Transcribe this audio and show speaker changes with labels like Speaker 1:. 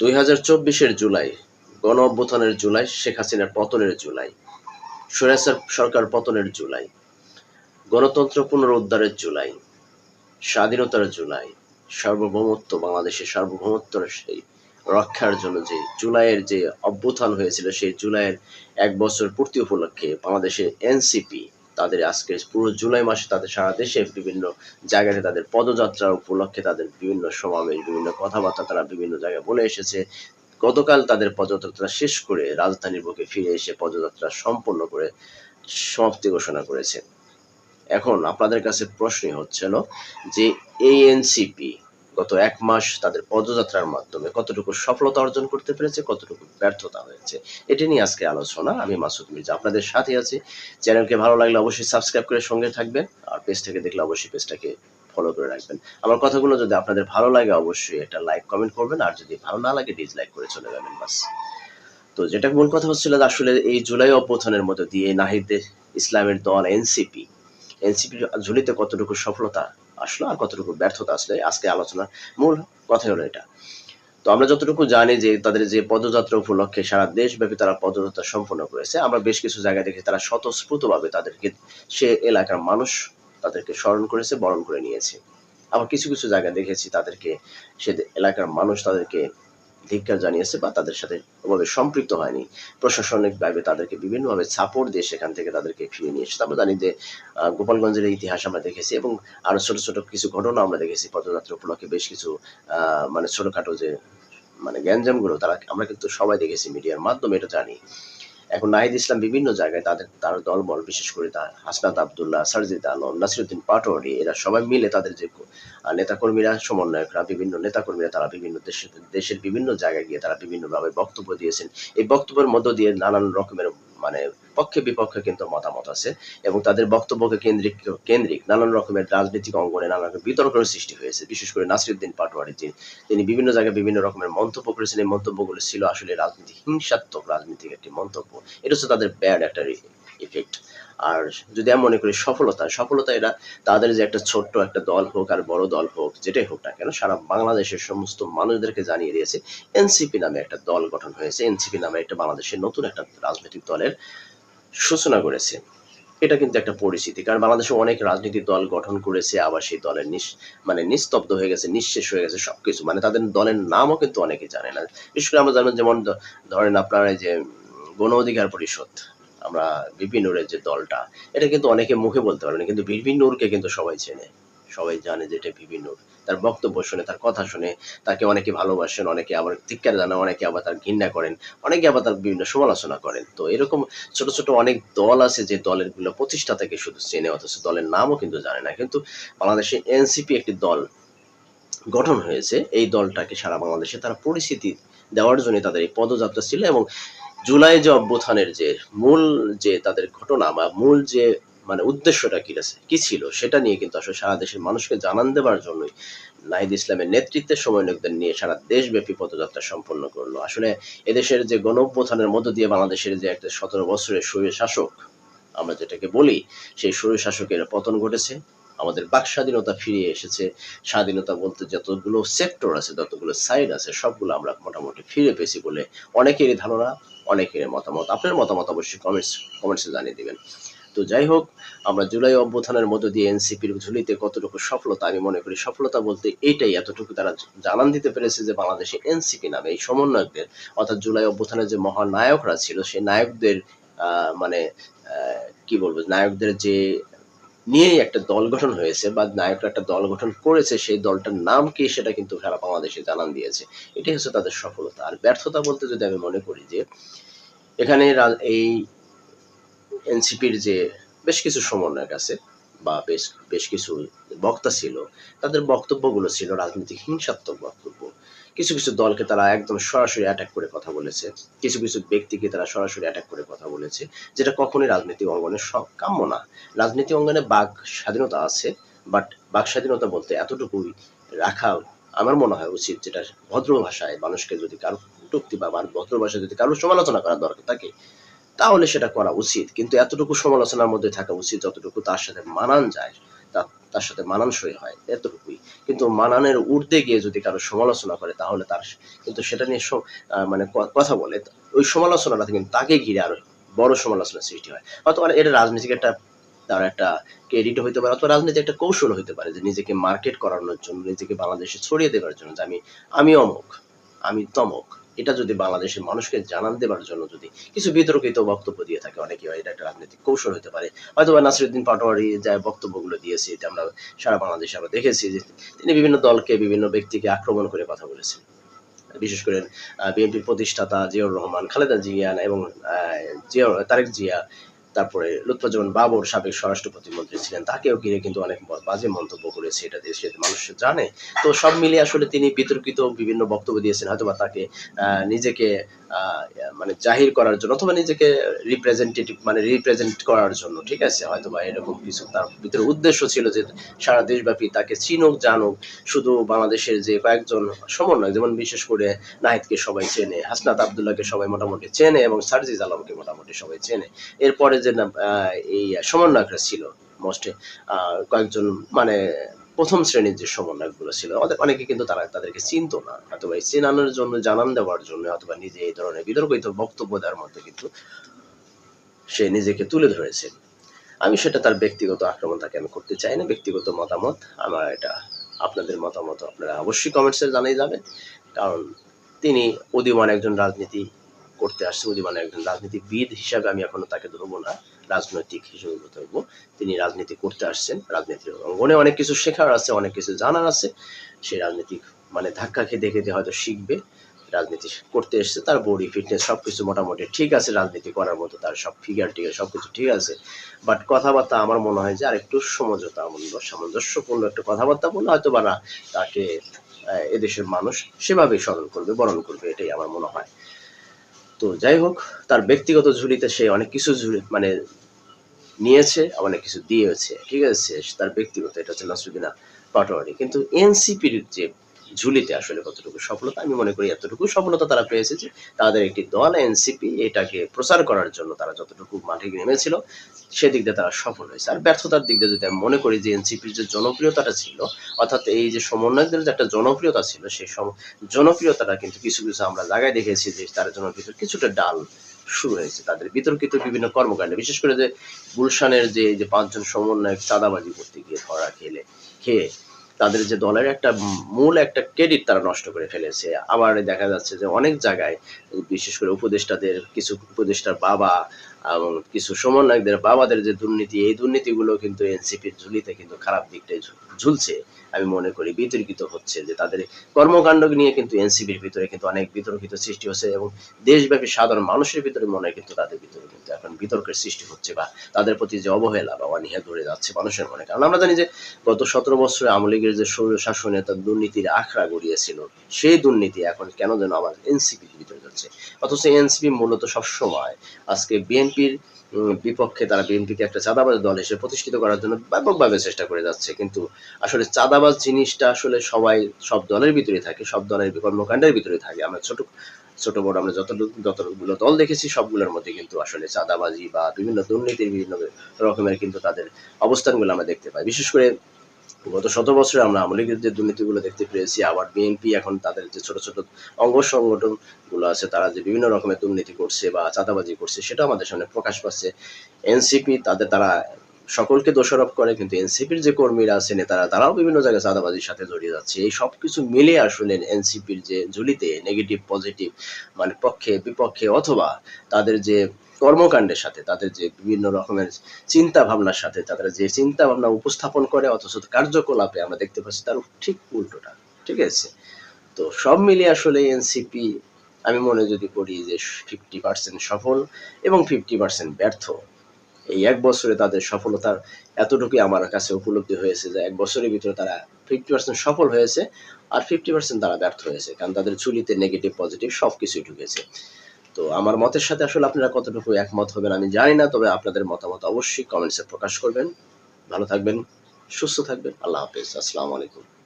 Speaker 1: দুই হাজার চব্বিশের জুলাই গণ অভ্যুত্থানের জুলাই, শেখ হাসিনার পতনের জুলাই সৈরাসার সরকার পতনের জুলাই, গণতন্ত্র পুনরুদ্ধারের জুলাই, স্বাধীনতার জুলাই, সার্বভৌমত্ব, বাংলাদেশের সার্বভৌমত্বের সেই রক্ষার জন্য যে জুলাইয়ের যে অভ্যুত্থান হয়েছিল, সেই জুলাইয়ের এক বছর পূর্তি উপলক্ষে বাংলাদেশে এনসিপি তাদের আজকে পুরো জুলাই মাসে তাদের সারা দেশে বিভিন্ন জায়গাতে তাদের পদযাত্রা উপলক্ষে তাদের বিভিন্ন সমাবেশ, বিভিন্ন কথাবার্তা তারা বিভিন্ন জায়গায় বলে এসেছে। গতকাল তাদের পদযাত্রা শেষ করে রাজধানীর বুকে ফিরে এসে পদযাত্রা সম্পন্ন করে সমাপ্তি ঘোষণা করেছে। এখন আপনাদের কাছে প্রশ্নই হচ্ছিল যে এই এনসিপি গত এক মাস তাদের পদযাত্রার মাধ্যমে কতটুকু সফলতা অর্জন করতে পেরেছে, কতটুকু ব্যর্থতা হয়েছে, এটি নিয়ে আজকে আলোচনা আমি মাসুদ মির্জা আপনাদের সাথে আছি। চ্যানেলকে ভালো লাগলে অবশ্যই সাবস্ক্রাইব করে সঙ্গে থাকবেন আর পেজ থেকে দেখলে অবশ্যই পেজটাকে ফলো করে রাখবেন। আমার কথাগুলো যদি আপনাদের ভালো লাগে অবশ্যই একটা লাইক, কমেন্ট করবেন আর যদি ভালো না লাগে ডিসলাইক করে চলে যাবেন বাস। তো যেটা মূল কথা হচ্ছিল আসলে এই জুলাই অভ্যুত্থানের মধ্যে দিয়ে নাহিদ ইসলামের দল এনসিপি, এনসিপির ঝুলিতে কতটুকু সফলতা আসলো আর কতটুকু ব্যর্থতা আসলে আজকে আলোচনার মূল কথা হলো এটা। তো আমরা যতটুকু জানি যে তাদের যে পদযাত্রা উপলক্ষে সারা দেশব্যাপী তারা পদযাত্রা সম্পন্ন করেছে, আমরা বেশ কিছু জায়গায় দেখি তারা স্বতঃস্ফূর্তভাবে তাদেরকে, সে এলাকার মানুষ তাদেরকে স্মরণ করেছে, বরণ করে নিয়েছে। আবার কিছু কিছু জায়গায় দেখেছি তাদেরকে, সে এলাকার মানুষ তাদেরকে ধিক্কার জানিয়েছে বা তাদের সাথে ওভাবে সম্পৃক্ত হয়নি। প্রশাসনিকভাবে তাদেরকে বিভিন্নভাবে সাপোর্ট দিয়ে সেখান থেকে তাদেরকে ফিরিয়ে নিয়ে এসেছে। আমরা জানি যে গোপালগঞ্জের ইতিহাস আমরা দেখেছি এবং আরও ছোট ছোট কিছু ঘটনা আমরা দেখেছি। পদযাত্রা উপলক্ষে বেশ কিছু মানে ছোটখাটো যে মানে গ্যাঞ্জামগুলো তারা আমরা কিন্তু সবাই দেখেছি মিডিয়ার মাধ্যমে, এটা জানি। এখন নাহিদ ইসলাম বিভিন্ন জায়গায় তাদের, তার দলবল, বিশেষ করে তার হাসনাত আবদুল্লাহ, সারজিদ আলম, নাসিরুদ্দিন পাটোয়ারি, এরা সবাই মিলে তাদের যে নেতাকর্মীরা, সমন্বয়করা, বিভিন্ন নেতাকর্মীরা, তারা বিভিন্ন দেশের দেশের বিভিন্ন জায়গায় গিয়ে তারা বিভিন্নভাবে বক্তব্য দিয়েছেন। এই বক্তব্যের মধ্য দিয়ে নানান রকমের মানে পক্ষে বিপক্ষে কিন্তু মতামত আছে এবং তাদের বক্তব্যকে কেন্দ্রিক কেন্দ্রিক নানান রকমের রাজনৈতিক অঙ্গনে নানা রকম বিতর্কের সৃষ্টি হয়েছে। বিশেষ করে নাসিরুদ্দিন পাটোয়ারি যিনি, তিনি বিভিন্ন জায়গায় বিভিন্ন রকমের মন্তব্য করেছেন। এই মন্তব্যগুলো ছিল আসলে রাজনীতি হিংসাত্মক রাজনীতির একটি মন্তব্য। এটা হচ্ছে তাদের ব্যাড একটা ইফেক্ট আর যদি আমি মনে করি সফলতা সফলতা এরা তাদের যে একটা ছোট্ট একটা দল হোক আর বড় দল হোক, যেটাই হোক না কেন, সারা বাংলাদেশের সমস্ত মানুষদেরকে জানিয়ে দিয়েছে এনসিপি নামে একটা দল গঠন হয়েছে। এনসিপি নামে একটা বাংলাদেশের নতুন একটা রাজনৈতিক দলের সূচনা করেছে। এটা কিন্তু একটা পরিস্থিতি কারণ বাংলাদেশে অনেক রাজনৈতিক দল গঠন করেছে, আবার সেই দলের মানে নিস্তব্ধ হয়ে গেছে, নিঃশেষ হয়ে গেছে সবকিছু। মানে তাদের দলের নামও কিন্তু অনেকে জানে না। বিশেষ করে আমরা জানেন যেমন ধরেন আপনার এই যে, গণ অধিকার পরিষদ আমরা বিপিনুরের যে দলটা, এটা কিন্তু অনেকে মুখে বলতে পারে না, কিন্তু বিপিনুরকে কিন্তু সবাই চেনে, সবাই জানে যে এটা বিপিনুর তার বক্তব্য শুনে, তার কথা শুনে, তাকে অনেকে ভালোবাসেন, অনেকে আবার ধিক্কার জানান অনেকে আবার তার ঘৃণা করেন, অনেকে আবার তার বিভিন্ন সমালোচনা করেন। তো এরকম ছোট ছোট অনেক দল আছে যে দলেরগুলো প্রতিষ্ঠা থেকে শুধু চেনে, অথচ দলের নামও কিন্তু জানে না। কিন্তু বাংলাদেশে এনসিপি একটি দল গঠন হয়েছে, এই দলটাকে সারা বাংলাদেশে তারা পরিস্থিতি দেওয়ার জন্য তাদের এই পদযাত্রা ছিল এবং জুলাই যে অভ্যুত্থানের যে মূল যে তাদের ঘটনা বা মূল যে মানে উদ্দেশ্যটা কি আছে, কি ছিল, সেটা নিয়ে কিন্তু আসলে সারা দেশের মানুষকে জানান দেওয়ার জন্যই নাহিদ ইসলামের নেতৃত্বে লোকদের নিয়ে সারা দেশব্যাপী পদযাত্রা সম্পন্ন করল। আসলে এদেশের যে গণ অভ্যুত্থানের মধ্য দিয়ে বাংলাদেশের যে একটা সতেরো বছরের স্বৈর শাসক, আমরা যেটাকে বলি, সেই স্বৈর শাসকের পতন ঘটেছে। আমাদের বাক স্বাধীনতা ফিরিয়ে এসেছে। স্বাধীনতা বলতে যতগুলো সেক্টর আছে, যতগুলো সাইড আছে, সবগুলো আমরা মোটামুটি ফিরে পেয়েছি বলে অনেকেরই ধারণা অনেকের মতামত। আপনার মতামত অবশ্যই কমেন্টস কমেন্টসে জানিয়ে দিবেন। তো যাই হোক, আমরা জুলাই অভ্যুত্থানের মধ্য দিয়ে এনসিপির ঝুলিতে কতটুকু সফলতা, আমি মনে করি সফলতা বলতে এইটাই এতটুকু তারা জানান দিতে পেরেছে যে বাংলাদেশে এনসিপি নামে এই সমন্বয়কদের, অর্থাৎ জুলাই অভ্যুত্থানের যে মহান নায়করা ছিল, সেই নায়কদের মানে কি বলব, নায়কদের যে নিয়েই একটা দল গঠন হয়েছে বা নায়করা একটা দল গঠন করেছে, সেই দলটার নাম কি সেটা কিন্তু সারা বাংলাদেশে জানান দিয়েছে। এটাই হচ্ছে তাদের সফলতা। আর ব্যর্থতা বলতে যদি আমি মনে করি যে, এখানে এই এনসিপির যে বেশ কিছু সমন্বয়ক আছে বা বেশ বেশ কিছু বক্তা ছিল, তাদের বক্তব্যগুলো ছিল রাজনৈতিক হিংসাত্মক বক্তব্য। কিছু কিছু দলকে তারা একদম সরাসরি অ্যাটাক করে কথা বলেছে। কিছু কিছু ব্যক্তিকে তারা সরাসরি অ্যাটাক করে কথা বলেছে, যেটা কখনোই রাজনীতি অঙ্গনে সব কাম্য না। রাজনীতি অঙ্গনে বাক স্বাধীনতা আছে বাট বাক স্বাধীনতা বলতে এতটুকুই রাখা আমার মনে হয় উচিত, যেটা ভদ্র ভাষায় মানুষকে যদি কারও কটূক্তি বা ভদ্র ভাষায় যদি কারও সমালোচনা করার দরকার থাকে, তাহলে সেটা করা উচিত। কিন্তু এতটুকু সমালোচনার মধ্যে থাকা উচিত, যতটুকু তার সাথে মানান যায়, তা তার সাথে মানানসই হয়, এতটুকুই। কিন্তু মানানের ঊর্ধ্বে গিয়ে যদি কারও সমালোচনা করে, তাহলে তার কিন্তু সেটা নিয়ে মানে কথা বলে ওই সমালোচনাটা কিন্তু তাকে ঘিরে আরও বড় সমালোচনার সৃষ্টি হয়। অথবা এটা রাজনীতিক একটা, তার একটা ক্রেডিট হইতে পারে, অথবা রাজনীতি একটা কৌশল হইতে পারে যে নিজেকে মার্কেট করানোর জন্য, নিজেকে বাংলাদেশে ছড়িয়ে দেওয়ার জন্য যে আমি আমি অমুক, আমি তমক। এটা যদি বাংলাদেশের মানুষকে জানান দেওয়ার জন্য যদি কিছু বিতর্কিত বক্তব্য দিয়ে থাকে অনেকে এটা একটা রাজনৈতিক কৌশল হতে পারে। হয়তো বা নাসিরুদ্দিন পাটোয়ারি যা বক্তব্যগুলো দিয়েছে, এটা আমরা সারা বাংলাদেশে আমরা দেখেছি যে তিনি বিভিন্ন দলকে, বিভিন্ন ব্যক্তিকে আক্রমণ করে কথা বলেছেন। বিশেষ করে বিএনপির প্রতিষ্ঠাতা জিয়াউর রহমান, খালেদা জিয়া এবং জিয়া তারেক জিয়া তারপরে লুৎফুজ্জামান বাবর সাবেক স্বরাষ্ট্র প্রতিমন্ত্রী ছিলেন, তাকেও ঘিরে কিন্তু অনেক বাজে মন্তব্য করেছে এটা দেশের মানুষ জানে। তো সব মিলিয়ে আসলে তিনি বিতর্কিত বিভিন্ন বক্তব্য দিয়েছেন, হয়তোবা তাকে নিজেকে মানে জাহির করার জন্য অথবা নিজেকে রিপ্রেজেন্টেটিভ মানে রিপ্রেজেন্ট করার জন্য, ঠিক আছে? হয়তোবা এরকম কিছু তার ভিতরে উদ্দেশ্য ছিল যে সারা দেশব্যাপী তাকে চিনুক, জানুক, শুধু বাংলাদেশের যে কয়েকজন সমন্বয় যেমন বিশেষ করে নাহিদকে সবাই চেনে, হাসনাত আবদুল্লাহকে সবাই মোটামুটি চেনে এবং সার্জিজ আলমকে মোটামুটি সবাই চেনে। এরপরে যে না এই সমন্বয়করা ছিল মোস্টে কয়েকজন মানে প্রথম শ্রেণির যে সমন্বয়কগুলো ছিল, অনেকে কিন্তু তারা তাদেরকে চিনতো না, অথবা এই চেনানোর জন্য, জানান দেওয়ার জন্য, অথবা নিজে এই ধরনের বিতর্কিত বক্তব্য দেওয়ার মধ্যে কিন্তু সে নিজেকে তুলে ধরেছে। আমি সেটা তার ব্যক্তিগত আক্রমণ তাকে আমি করতে চাই না, ব্যক্তিগত মতামত। আমার এটা আপনাদের মতামত, আপনারা অবশ্যই কমেন্টসে জানিয়ে যাবেন। কারণ তিনি উদীয়মান একজন রাজনীতি করতে আসছে উদীয়মান একজন রাজনীতিবিদ হিসাবে আমি এখনও তাকে ধরবো না, রাজনৈতিক হিসেবে ধরবো তিনি রাজনীতি করতে আসছেন, রাজনীতির অঙ্গনে অনেক কিছু শেখার আছে, অনেক কিছু জানার আছে। সে রাজনীতিক মানে ধাক্কা খেতে খেতে হয়তো শিখবে, রাজনীতি করতে এসছে, তার বডি ফিটনেস সবকিছু মোটামুটি ঠিক আছে, রাজনীতি করার মতো তার সব ফিগার টিগার সবকিছু ঠিক আছে। বাট কথাবার্তা আমার মনে হয় যে আর একটু সমঝোতা, সামঞ্জস্যপূর্ণ একটা কথাবার্তা বললে হয়তো বা না তাকে এদেশের মানুষ সেভাবেই স্মরণ করবে, বরণ করবে, এটাই আমার মনে হয়। তো যাই হোক, তার ব্যক্তিগত ঝুলিতে সে অনেক কিছু মানে নিয়েছে, অনেক কিছু দিয়েছে, ঠিক আছে? তার ব্যক্তিগত, এটা হচ্ছে নাসরুদ্দিনা পাটোয়ারি। কিন্তু এনসিপির যে ঝুলিতে আসলে কতটুকু সফলতা, আমি মনে করি এতটুকু সফলতা তারা পেয়েছে যে তাদের একটি দল, এনসিপি, এটাকে প্রচার করার জন্য তারা যতটুকু মাঠে নেমেছিল, সেদিক দিয়ে তারা সফল হয়েছে। আর ব্যর্থতার দিক দিয়ে যদি আমি মনে করি যে এনসিপির যে জনপ্রিয়তাটা ছিল, অর্থাৎ এই যে সমন্বয়কদের যে একটা জনপ্রিয়তা ছিল, সেই জনপ্রিয়তাটা কিন্তু কিছু কিছু আমরা জায়গায় দেখেছি যে তার জনপ্রিয়তা কিছুটা ডাল শুরু হয়েছে। তাদের বিতর্কিত বিভিন্ন কর্মকাণ্ডে, বিশেষ করে যে গুলশানের যে যে পাঁচজন সমন্বয়ক চাঁদাবাজি করতে গিয়ে ধরা খেলে, খেয়ে তাদের যে দলের একটা মূল একটা ক্রেডিট তারা নষ্ট করে ফেলেছে। আবার দেখা যাচ্ছে যে অনেক জায়গায়, বিশেষ করে উপদেষ্টাদের, কিছু উপদেষ্টার বাবা এবং কিছু সমন্বয়কদের, বাবাদের যে দুর্নীতি, এই দুর্নীতিগুলো কিন্তু এনসিপির ঝুলিতে কিন্তু খারাপ দিকটাই ঝুলছে। আমি মনে করি বিতর্কিত হচ্ছে যে তাদের কর্মকাণ্ড নিয়ে কিন্তু এনসিপির ভিতরে কিন্তু অনেক বিতর্কিত সৃষ্টি হচ্ছে এবং দেশব্যাপী সাধারণ মানুষের ভিতরে মনে হয় কিন্তু তাদের ভিতরে কিন্তু এখন বিতর্কের সৃষ্টি হচ্ছে বা তাদের প্রতি যে অবহেলা বা অনীহা ধরে যাচ্ছে মানুষের মনে। কারণ আমরা জানি যে গত সতেরো বছরে আওয়ামী লীগের যে শাসনে তার দুর্নীতির আখড়া গড়িয়েছিল, সেই দুর্নীতি এখন কেন যেন আবার এনসিপির ভিতরে যাচ্ছে? অথচ এনসিপি মূলত সবসময় আজকে বিএনপির বিপক্ষে তারা বিএনপিকে একটা চাঁদাবাজ দল হিসেবে প্রতিষ্ঠিত করার জন্য ব্যাপকভাবে চেষ্টা করে যাচ্ছে। কিন্তু আসলে চাঁদাবাজ জিনিসটা আসলে সবাই, সব দলের ভিতরে থাকে, সব দলের কর্মকাণ্ডের ভিতরে থাকে। আমরা ছোট ছোট বড়, আমরা যত, যতগুলো দল দেখেছি, সবগুলোর মধ্যে কিন্তু আসলে চাঁদাবাজি বা বিভিন্ন দুর্নীতির বিভিন্ন রকমের কিন্তু তাদের অবস্থানগুলো আমরা দেখতে পাই। বিশেষ করে গত শত বছরে আমরা আওয়ামী লীগের যে দুর্নীতিগুলো দেখতে পেয়েছি, আবার বিএনপি এখন তাদের যে ছোট ছোট অঙ্গ সংগঠনগুলো আছে, তারা যে বিভিন্ন রকমের দুর্নীতি করছে বা চাঁদাবাজি করছে সেটা আমাদের সামনে প্রকাশ পাচ্ছে। এনসিপি তাদের, তারা সকলকে দোষারোপ করে, কিন্তু এনসিপির যে কর্মীরা আছে, নেতারা, তারাও বিভিন্ন জায়গায় চাঁদাবাজির সাথে জড়িয়ে যাচ্ছে। এই সব কিছু মিলে আসলে এনসিপির যে ঝুলিতে নেগেটিভ পজিটিভ মানে পক্ষে, বিপক্ষে অথবা তাদের যে কর্মকাণ্ডের সাথে, তাদের যে বিভিন্ন রকমের চিন্তা ভাবনার সাথে, তাদের যে চিন্তা ভাবনা উপস্থাপন করে, অথচ কার্যকলাপে আমরা দেখতে পাচ্ছি তার ঠিক উল্টোটা, ঠিক আছে? তো সব মিলিয়ে আসলে এনসিপি, আমি মনে যদি করি যে ফিফটি পার্সেন্ট সফল এবং ফিফটি পার্সেন্ট ব্যর্থ, এই এক বছরে তাদের সফলতার এতটুকুই আমার কাছে উপলব্ধি হয়েছে যে এক বছরের ভিতরে তারা ফিফটি পার্সেন্ট সফল হয়েছে আর ফিফটি পার্সেন্ট তারা ব্যর্থ হয়েছে, কারণ তাদের ঝুলিতে নেগেটিভ পজিটিভ সব কিছুই ঢুকেছে। তো আমার মতের সাথে আসলে আপনারা কতটুকু একমত হবেন আমি জানি না, তবে আপনাদের মতামত অবশ্যই কমেন্টসে প্রকাশ করবেন। ভালো থাকবেন, সুস্থ থাকবেন, আল্লাহ হাফেজ, আসসালামু আলাইকুম।